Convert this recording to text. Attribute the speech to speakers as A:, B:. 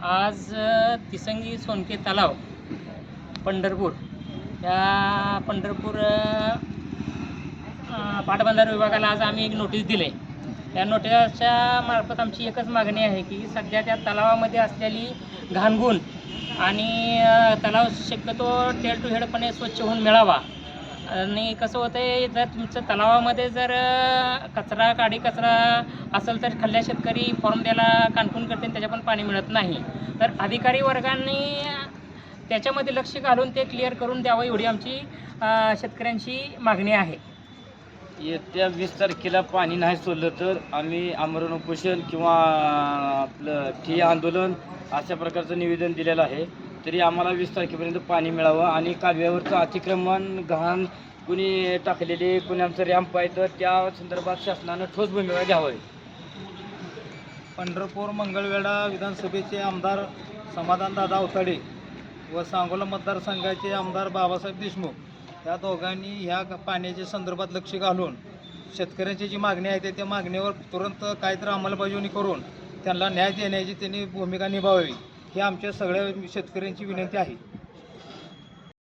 A: आज तिसंगी सोनके तलाव पंढरपूर. या पंढरपूर अ, पाटबंधारे विभागाला आज आम्ही एक नोटीस दिले त्या नोटीसच्या मार्फत आमची एकच मागणी आहे की सध्या त्या तलावामध्ये असलेली घाणगुण आणि तलाव शक्यतो टेल टू हेडपणे स्वच्छ होऊन मिळावा. आणि कसं होतं आहे जर तुमचं तलावामध्ये जर कचरा काडी कचरा असेल तर खाल्ल्या शेतकरी फॉर्म द्यायला कानकून करते आणि त्याच्या पण पाणी मिळत नाही. तर अधिकारी वर्गांनी त्याच्यामध्ये लक्ष घालून ते क्लिअर करून द्यावं एवढी आमची शेतकऱ्यांची मागणी आहे.
B: येत्या वीस तारखेला पाणी नाही सोडलं तर आम्ही आमरण उपोषण किंवा आपलं ठिय्या आंदोलन अशा प्रकारचं निवेदन दिलेलं आहे. तरी आम्हाला वीस तारखेपर्यंत पाणी मिळावं आणि कालव्यावरचं अतिक्रमण घाण कुणी टाकलेले कुणी आमचं रॅम्प आहे तर त्या संदर्भात शासनानं ठोस भूमिका घ्यावी.
C: पंढरपूर मंगळवेढा विधानसभेचे आमदार समाधानदादा अवताडे व सांगोला मतदारसंघाचे आमदार बाबासाहेब देशमुख या दोघांनी ह्या पाण्याच्या संदर्भात लक्ष घालून शेतकऱ्यांची जी मागणी आहे ते त्या मागणीवर तुरंत काहीतरी अंमलबजावणी करून त्यांना न्याय देण्याची त्यांनी भूमिका निभावावी. ही आमच्या सगळ्या शेतकऱ्यांची विनंती आहे.